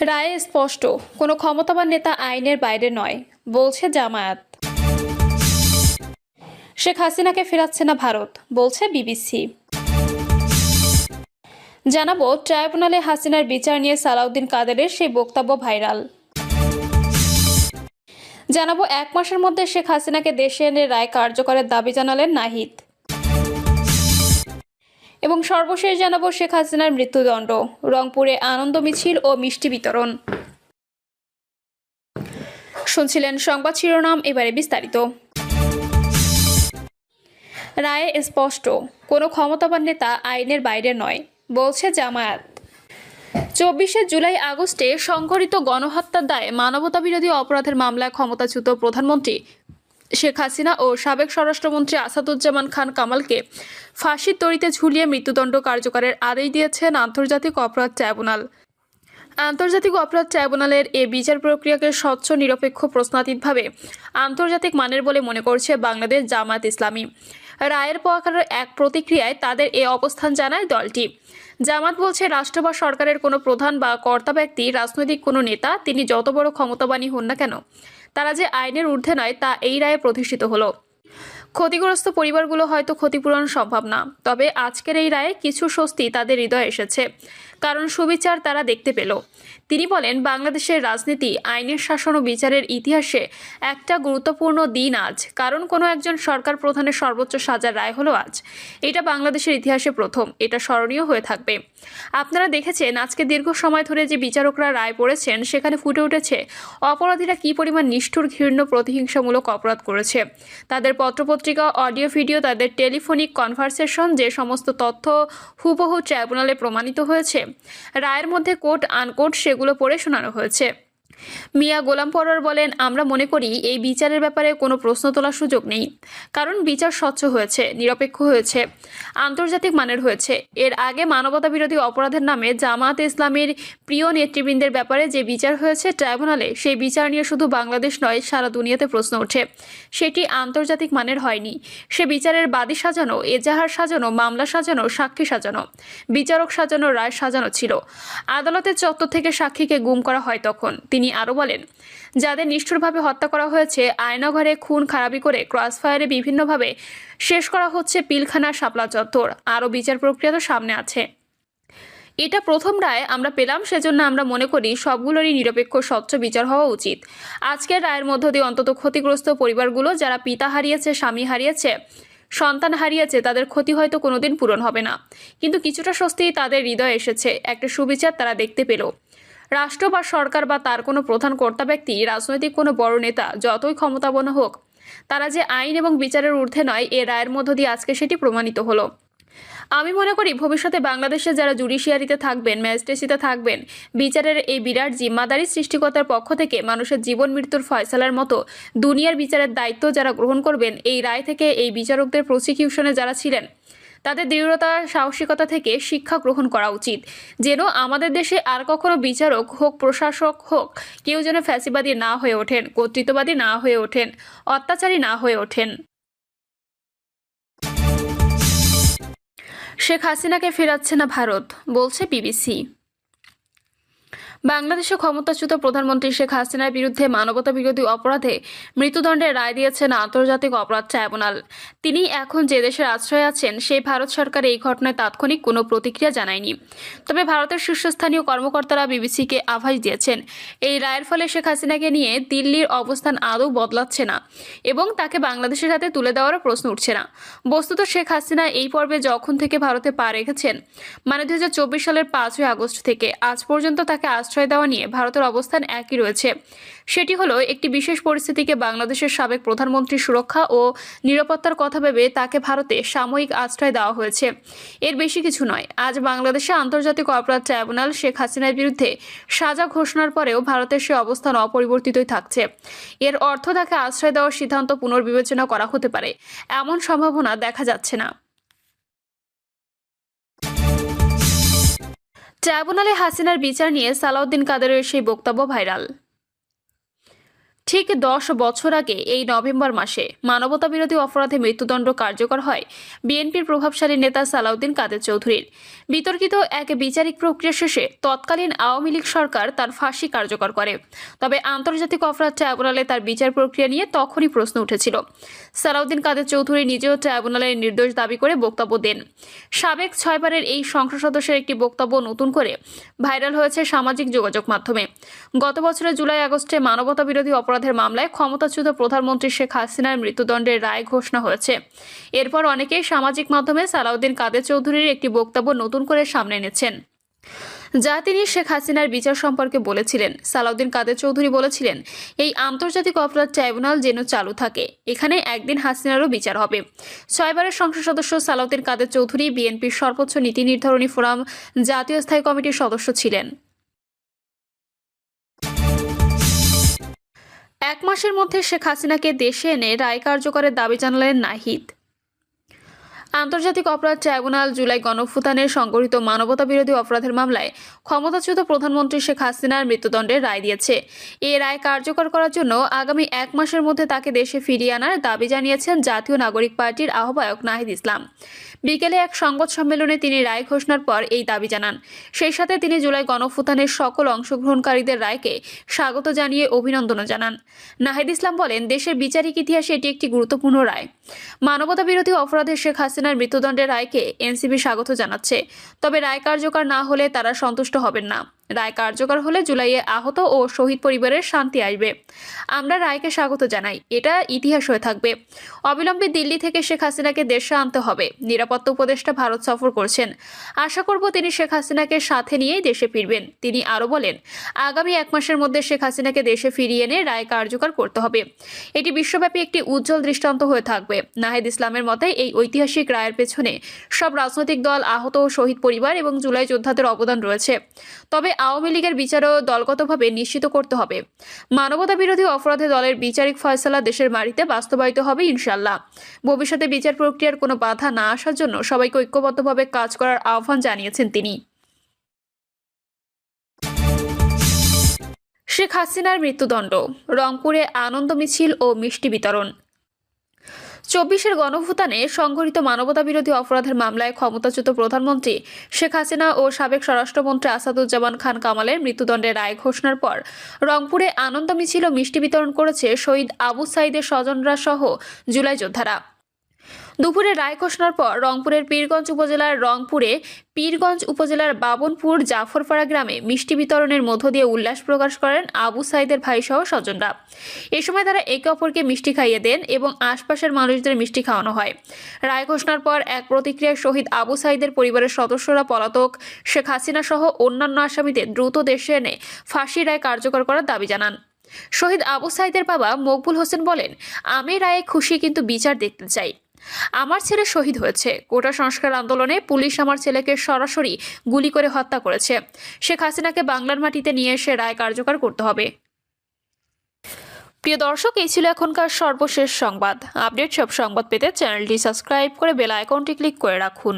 রায়ে স্পষ্ট, কোনো ক্ষমতাবান নেতা আইনের বাইরে নয়, বলছে জামায়াত। শেখ হাসিনাকে ফেরাচ্ছে না ভারত, বলছে বিবিসি। জানাব, ট্রাইব্যুনালে হাসিনার বিচার নিয়ে সালাউদ্দিন কাদেরের সেই বক্তব্য ভাইরাল। জানাব, এক মাসের মধ্যে শেখ হাসিনাকে দেশে এনে রায় কার্যকরের দাবি জানালেন নাহিদ। এবং সর্বশেষ জানাব শেখ হাসিনার মৃত্যুদণ্ড, রংপুরে আনন্দ মিছিল ও মিষ্টি বিতরণ। শুনছিলেন সংবাদ শিরোনাম, এবারে বিস্তারিত। রায়ে স্পষ্ট, কোনো ক্ষমতাবান নেতা আইনের বাইরে নয়, বলছে জামায়াত। চব্বিশে জুলাই আগস্টে সংঘটিত গণহত্যার দায়ে মানবতাবিরোধী অপরাধের মামলায় ক্ষমতাচ্যুত প্রধানমন্ত্রী শেখ হাসিনা ও সাবেক স্বরাষ্ট্রমন্ত্রী আসাদুজ্জামান খান কামালকে ফাঁসির দড়িতে ঝুলিয়ে মৃত্যুদণ্ড কার্যকরের আদেশ দিয়েছেন আন্তর্জাতিক অপরাধ ট্রাইব্যুনাল। আন্তর্জাতিক অপরাধ ট্রাইব্যুনালের এ বিচার প্রক্রিয়াকে স্বচ্ছ, নিরপেক্ষ, প্রশ্নাতীতভাবে আন্তর্জাতিক মানের বলে মনে করছে বাংলাদেশ জামায়াত ইসলামী। রায়ের পক্ষের এক প্রতিক্রিয়ায় তাদের এ অবস্থান জানায় দলটি। জামাত বলছে, রাষ্ট্র বা সরকারের কোনো প্রধান বা কর্তা ব্যক্তি, রাজনৈতিক কোনো নেতা, তিনি যত বড় ক্ষমতাবানই হন না কেন তারা যে আইনের ঊর্ধ্বে নয় তা এই রায়ে প্রতিষ্ঠিত হলো। ক্ষতিগ্রস্ত পরিবারগুলো হয়তো ক্ষতিপূরণ সম্ভব না, তবে আজকের এই রায়ে কিছু স্বস্তি তাদের হৃদয়ে এসেছে। কারণ সুবিচার তারা দেখতে পেল। তিনি বলেন, বাংলাদেশের রাজনীতি, আইনের শাসন ও বিচারের ইতিহাসে একটা গুরুত্বপূর্ণ দিন আজ। কারণ কোনো একজন সরকার প্রধানের সর্বোচ্চ সাজার রায় হলো আজ। এটা বাংলাদেশের ইতিহাসে প্রথম। এটা স্মরণীয় হয়ে থাকবে। আপনারা দেখেছেন, আজকে দীর্ঘ সময় ধরে যে বিচারকরা রায় পড়েছেন, সেখানে ফুটে উঠেছে অপরাধীরা কী পরিমাণ নিষ্ঠুর, ঘৃণ্য, প্রতিহিংসামূলক অপরাধ করেছে। তাদের পত্রপত্রিকা, অডিও ভিডিও, তাদের টেলিফোনিক কনভারসেশন, যে সমস্ত তথ্য হুবহু ট্রাইব্যুনালে প্রমাণিত হয়েছে রায়ের মধ্যে কোর্ট আনকোর্ট সেগুলো পড়ে শোনানো হয়েছে। মিয়া গোলাম পরোয়ার বলেন, আমরা মনে করি এই বিচারের ব্যাপারে কোনো প্রশ্ন তোলার সুযোগ নেই, কারণ বিচার স্বচ্ছ হয়েছে, নিরপেক্ষ হয়েছে, আন্তর্জাতিক মানের হয়েছে। এর আগে মানবতা বিরোধী অপরাধের নামে জামায়াত ইসলামের প্রিয় নেতৃবৃন্দের ব্যাপারে যে বিচার হয়েছে ট্রাইব্যুনালে, সেই বিচার নিয়ে শুধু বাংলাদেশ নয়, সারা দুনিয়াতে প্রশ্ন ওঠে। সেটি আন্তর্জাতিক মানের হয়নি। সে বিচারের বাদী সাজানো, এজাহার সাজানো, মামলা সাজানো, সাক্ষী সাজানো, বিচারক সাজানো রায় সাজানো ছিল। আদালতের চত্বর থেকে সাক্ষীকে গুম করা হয় তখন। তিনি আরও বলেন, যাদের নিষ্ঠুরভাবে হত্যা করা হয়েছে, আয়নাঘরে খুন খারাপি করে ক্রসফায়ারে বিভিন্নভাবে শেষ করা হচ্ছে পিলখানা শাপলা চত্বর। আরও বিচার প্রক্রিয়া তো সামনে আছে। এটা প্রথম রায় আমরা পেলাম, সেজন্য আমরা মনে করি সবগুলোরই নিরপেক্ষ স্বচ্ছ বিচার হওয়া উচিত। আজকের রায়ের মধ্য দিয়ে অন্তত ক্ষতিগ্রস্ত পরিবারগুলো যারা পিতা হারিয়েছে, স্বামী হারিয়েছে, সন্তান হারিয়েছে, তাদের ক্ষতি হয়তো কোনোদিন পূরণ হবে না। কিন্তু কিছুটা স্বস্তি তাদের হৃদয়ে এসেছে। একটা সুবিচার তারা দেখতে পেল। রাষ্ট্র বা সরকার বা তার কোনো প্রধান কর্তা ব্যক্তি, রাজনৈতিক কোনো বড় নেতা যতই ক্ষমতাবন হোক, তারা যে আইন এবং বিচারের ঊর্ধ্বে নয়, এ রায়ের মধ্য দিয়ে আজকে সেটি প্রমাণিত হলো। আমি মনে করি ভবিষ্যতে বাংলাদেশে যারা জুডিশিয়ারিতে থাকবেন, ম্যাজিস্ট্রেসিতে থাকবেন, বিচারের এই বিরাট জিম্মাদারি সৃষ্টিকর্তার পক্ষ থেকে মানুষের জীবন মৃত্যুর ফয়সালার মতো দুনিয়ার বিচারের দায়িত্ব যারা গ্রহণ করবেন, এই রায় থেকে এই বিচারকদের প্রসিকিউশনে যারা ছিলেন তাদের দৃঢ়তা, সাহসিকতা থেকে শিক্ষা গ্রহণ করা উচিত। যেন আমাদের দেশে আর কখনো বিচারক হোক, প্রশাসক হোক, কেউ যেন ফ্যাসিবাদী না হয়ে ওঠেন, কর্তৃত্ববাদী না হয়ে ওঠেন, অত্যাচারী না হয়ে ওঠেন। শেখ হাসিনাকে ফেরাচ্ছে না ভারত, বলছে বিবিসি। বাংলাদেশে ক্ষমতাচ্যুত প্রধানমন্ত্রী শেখ হাসিনার বিরুদ্ধে মানবতা বিরোধী অপরাধে মৃত্যুদণ্ডের রায় দিয়েছেন আন্তর্জাতিক অপরাধ ট্রাইব্যুনাল। তিনি এখন যে দেশের আশ্রয়ে আছেন, সেই ভারত সরকার এই ঘটনায় তাৎক্ষণিক কোনো প্রতিক্রিয়া জানায়নি। তবে ভারতের শীর্ষস্থানীয় কর্মকর্তারা বিবিসিকে আভাস দিয়েছেন। এই রায়ের ফলে শেখ হাসিনাকে নিয়ে দিল্লির অবস্থান আদৌ বদলাচ্ছে না এবং তাকে বাংলাদেশের হাতে তুলে দেওয়ারও প্রশ্ন উঠছে না। বস্তুত শেখ হাসিনা এই পর্বে যখন থেকে ভারতে পা রেখেছেন মানে দুই হাজার চব্বিশ সালের পাঁচই আগস্ট থেকে, আজ পর্যন্ত তাকে আশ্রয় দেওয়া নিয়ে ভারতের অবস্থান একই রয়েছে। সেটি হলো, একটি বিশেষ পরিস্থিতিকে বাংলাদেশের সাবেক প্রধানমন্ত্রী সুরক্ষা ও নিরাপত্তার কথা ভেবে তাকে ভারতে সাময়িক আশ্রয় দেওয়া হয়েছে। এর বেশি কিছু নয়, আজ বাংলাদেশে আন্তর্জাতিক অপরাধ ট্রাইব্যুনাল শেখ হাসিনার বিরুদ্ধে সাজা ঘোষণার পরেও ভারতের সে অবস্থান অপরিবর্তিতই থাকছে। এর অর্থ তাকে আশ্রয় দেওয়ার সিদ্ধান্ত পুনর্বিবেচনা করা হতে পারে। এমন সম্ভাবনা দেখা যাচ্ছে না। ট্রাইব্যুনালে হাসিনার বিচার নিয়ে সালাউদ্দিন কাদেরের সেই বক্তব্য ভাইরাল। ঠিক দশ বছর আগে এই নভেম্বর মাসে মানবতা বিরোধী অপরাধে মৃত্যুদণ্ড কার্যকর হয় বিএনপির প্রভাবশালী নেতা সালাউদ্দিন কাদের চৌধুরীর। বিতর্কিত এক বিচারিক প্রক্রিয়া শেষে তৎকালীন আওয়ামী লীগ সরকার তার ফাঁসি কার্যকর করে। তবে আন্তর্জাতিক অপরাধ ট্রাইব্যুনালে তার বিচার প্রক্রিয়া নিয়ে তখনই প্রশ্ন উঠেছিল। সালাউদ্দিন কাদের চৌধুরী নিজেও ট্রাইব্যুনালের নির্দোষ দাবি করে বক্তব্য দেন। সাবেক ছয়বারের এই সংসদ সদস্যের একটি বক্তব্য নতুন করে ভাইরাল হয়েছে সামাজিক যোগাযোগ মাধ্যমে। গত বছরের জুলাই আগস্টে মানবতা বিরোধী অপরাধের মামলায় ক্ষমতাচ্যুত প্রধানমন্ত্রী শেখ হাসিনার মৃত্যুদণ্ডের রায় ঘোষণা হয়েছে। এরপর অনেকেই সামাজিক মাধ্যমে সালাউদ্দিন কাদের চৌধুরীর একটি বক্তব্য নতুন করে সামনে এনেছেন। যা তিনি শেখ হাসিনার বিচার সম্পর্কে বলেছিলেন। সালাউদ্দিন কাদের চৌধুরী বলেছিলেন, এই আন্তর্জাতিক অপরাধ ট্রাইব্যুনাল যেন চালু থাকে, এখানে একদিন হাসিনারও বিচার হবে। ছয়বারের সংসদ সদস্য সালাউদ্দিন কাদের চৌধুরী বিএনপির সর্বোচ্চ নীতি নির্ধারণী ফোরাম জাতীয় স্থায়ী কমিটির সদস্য ছিলেন। এক মাসের মধ্যে শেখ হাসিনাকে দেশে এনে রায় কার্যকরের দাবি জানালেন নাহিদ। আন্তর্জাতিক অপরাধ ট্রাইব্যুনাল জুলাই গণফুতানের সংগঠিত মানবতা বিরোধী অপরাধের মামলায় ক্ষমতাচ্যুত প্রধানমন্ত্রী শেখ হাসিনার মৃত্যুদণ্ডের রায় দিয়েছে। এ রায় কার্যকর করার জন্য আগামী এক মাসের মধ্যে তাকে দেশে ফিরিয়ে আনার দাবি জানিয়েছেন জাতীয় নাগরিক পার্টির আহ্বায়ক নাহিদ ইসলাম। বিকেলে এক সংবাদ সম্মেলনে তিনি রায় ঘোষণার পর এই দাবি জানান। সেই সাথে তিনি জুলাই গণফুতানের সকল অংশগ্রহণকারীদের রায়কে স্বাগত জানিয়ে অভিনন্দনও জানান। নাহিদ ইসলাম বলেন, দেশের বিচারিক ইতিহাসে এটি একটি গুরুত্বপূর্ণ রায়। মানবতা বিরোধী অপরাধে শেখ হাসিনার মৃত্যুদণ্ডের রায়কে এনসিবি স্বাগত জানাচ্ছে। তবে রায় কার্যকর না হলে তারা সন্তুষ্ট হবেন না। রায় কার্যকর হলে জুলাইয়ে আহত ও শহীদ পরিবারের শান্তি আসবে। আমরা রায়কে স্বাগত জানাই। এটা ইতিহাস হয়ে থাকবে। অবিলম্বে দিল্লি থেকে শেখ হাসিনাকে দেশে আনতে হবে। নিরাপত্তা উপদেষ্টা ভারত সফর করছেন। আশা করব তিনি শেখ হাসিনাকে সাথে নিয়েই দেশে ফিরবেন। তিনি আরও বলেন, আগামী এক মাসের মধ্যে শেখ হাসিনাকে দেশে ফিরিয়ে এনে রায় কার্যকর করতে হবে। এটি বিশ্বব্যাপী একটি উজ্জ্বল দৃষ্টান্ত হয়ে থাকবে। নাহিদ ইসলামের মতে, এই ঐতিহাসিক রায়ের পেছনে সব রাজনৈতিক দল আহত ও শহীদ পরিবার এবং জুলাই যোদ্ধাদের অবদান রয়েছে। তবে আওয়ামী লীগের বিচারও দলগতভাবে নিশ্চিত করতে হবে। মানবতা বিরোধী অপরাধে দলের বিচারিক ফয়সলা দেশের মাটিতে বাস্তবায়িত হবে ইনশাল্লাহ ভবিষ্যতে বিচার প্রক্রিয়ার কোনো বাধা না আসার জন্য সবাইকে ঐক্যবদ্ধভাবে কাজ করার আহ্বান জানিয়েছেন তিনি। শেখ হাসিনার মৃত্যুদণ্ড, রংপুরে আনন্দ মিছিল ও মিষ্টি বিতরণ। চব্বিশের গণভূতানে সংঘটিত মানবতা বিরোধী অপরাধের মামলায় ক্ষমতাচ্যুত প্রধানমন্ত্রী শেখ হাসিনা ও সাবেক স্বরাষ্ট্রমন্ত্রী আসাদুজ্জামান খান কামালের মৃত্যুদণ্ডের রায় ঘোষণার পর রংপুরে আনন্দ মিছিল মিষ্টি বিতরণ করেছে শহীদ আবু সাইদের স্বজনরা সহ জুলাই যোদ্ধারা। দুপুরে রায় ঘোষণার পর রংপুরের পীরগঞ্জ উপজেলার রংপুরে পীরগঞ্জ উপজেলার বাবনপুর জাফরপাড়া গ্রামে মিষ্টি বিতরণের মধ্য দিয়ে উল্লাস প্রকাশ করেন আবু সাইদের ভাইসহ স্বজনরা। এ সময় তারা একে অপরকে মিষ্টি খাইয়ে দেন এবং আশপাশের মানুষদের মিষ্টি খাওয়ানো হয়। রায় ঘোষণার পর এক প্রতিক্রিয়ায় শহীদ আবু সাইদের পরিবারের সদস্যরা পলাতক শেখ হাসিনা সহ অন্যান্য আসামিদের দ্রুত দেশে এনে ফাঁসি রায় কার্যকর করার দাবি জানান। শহীদ আবু সাইদের বাবা মকবুল হোসেন বলেন, আমি রায়ে খুশি, কিন্তু বিচার দেখতে চাই। আমার ছেলে শহীদ হয়েছে। কোটা সংস্কার আন্দোলনে পুলিশ আমার ছেলেকে সরাসরি গুলি করে হত্যা করেছে। শেখ হাসিনাকে বাংলার মাটিতে নিয়ে এসে রায় কার্যকর করতে হবে। প্রিয় দর্শক, এই ছিল এখনকার সর্বশেষ সংবাদ। আপডেট সব সংবাদ পেতে চ্যানেলটি সাবস্ক্রাইব করে বেল আইকনটি ক্লিক করে রাখুন।